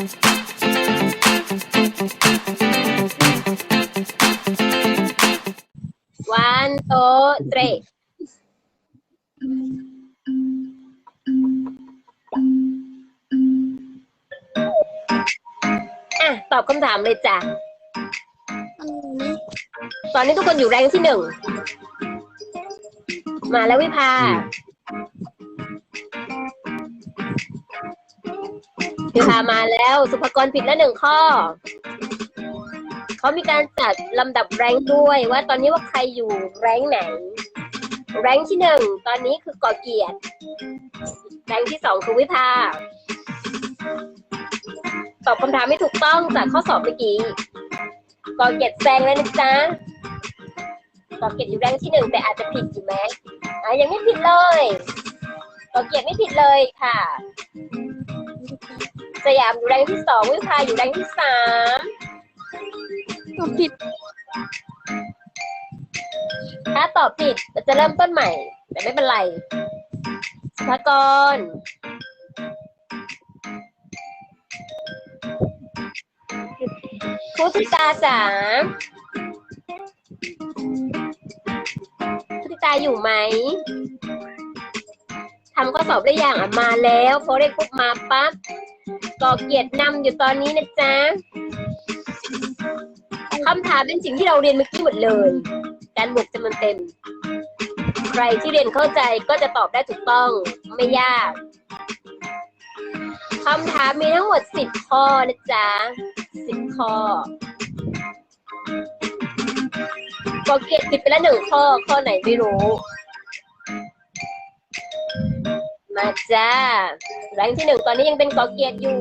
one two three อะ ตอบคำถามเลยจ้ะ ตอนนี้ทุกคนอยู่แรงที่หนึ่ง มาแล้ววิภา วิภามาแล้วสุภกรผิดแล้วหนึ่งข้อ เขามีการจัดลำดับแรงด้วยว่าตอนนี้ว่าใครอยู่แรงไหน แรงที่หนึ่งตอนนี้คือกอเกียรติ แรงที่สองคือวิภา ตอบคำถามไม่ถูกต้องจากข้อสอบเมื่อกี้กอเกียรติแซงแล้วนะจ๊ะกอเกียรติอยู่แรงที่หนึ่งแต่อาจจะผิดอยู่ไหมอะยังไม่ผิดเลยกอเกียรติไม่ผิดเลยค่ะ สยามอยู่แรงค์ที่สองวิภาอยู่แรงค์ที่สามตอบผิด ถ้าตอบผิดเราจะเริ่มต้นใหม่ แต่ไม่เป็นไรสุภากรพุทธิตาจ๋าพุทธิตาอยู่ไหม ทำข้อสอบได้อย่างอะมาแล้วพอได้ปุ๊บมาปั๊บก่อเกียรตินำอยู่ตอนนี้นะจ๊ะคำถามเป็นสิ่งที่เราเรียนเมื่อกี้หมดเลย การบวกจำนวนเต็ม ใครที่เรียนเข้าใจก็จะตอบได้ถูกต้องไม่ยากคำถามมีทั้งหมดสิบข้อนะจ๊ะสิบข้อก็เกียรติผิดไปแล้วหนึ่งข้อ ข้อไหนไม่รู้ มาจ้า แรงที่หนึ่งตอนนี้ยังเป็นกอเกียรติอยู่